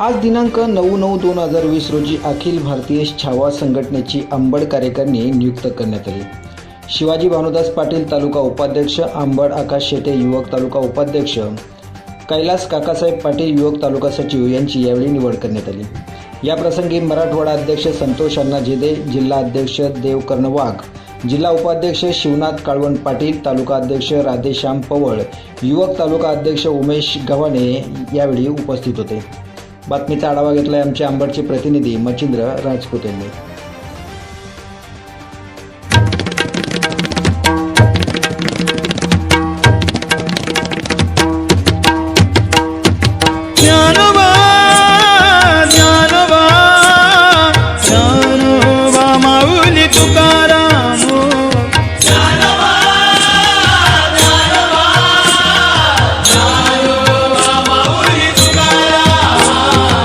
आज दिनांक नऊ नऊ दोन हजार वीस रोजी अखिल भारतीय छावा संघटनेची अंबड कार्यकारिणी नियुक्त करण्यात आली. शिवाजी भानुदास पाटील तालुका उपाध्यक्ष अंबड आकाश शेटे युवक तालुका उपाध्यक्ष कैलास काकासाहेब पाटील युवक तालुका सचिव यांची यावेळी निवड करण्यात आली. याप्रसंगी मराठवाडा अध्यक्ष संतोष अण्णा जेदे जिल्हा अध्यक्ष देव वाघ जिल्हा उपाध्यक्ष शिवनाथ काळवण पाटील तालुका अध्यक्ष राधेश्याम पवळ युवक तालुका अध्यक्ष उमेश गव्हाणे यावेळी उपस्थित होते. बातमीचा आढावा घेतलाय आमचे आंबडचे प्रतिनिधी मचिंद्र राजपूत यांनी.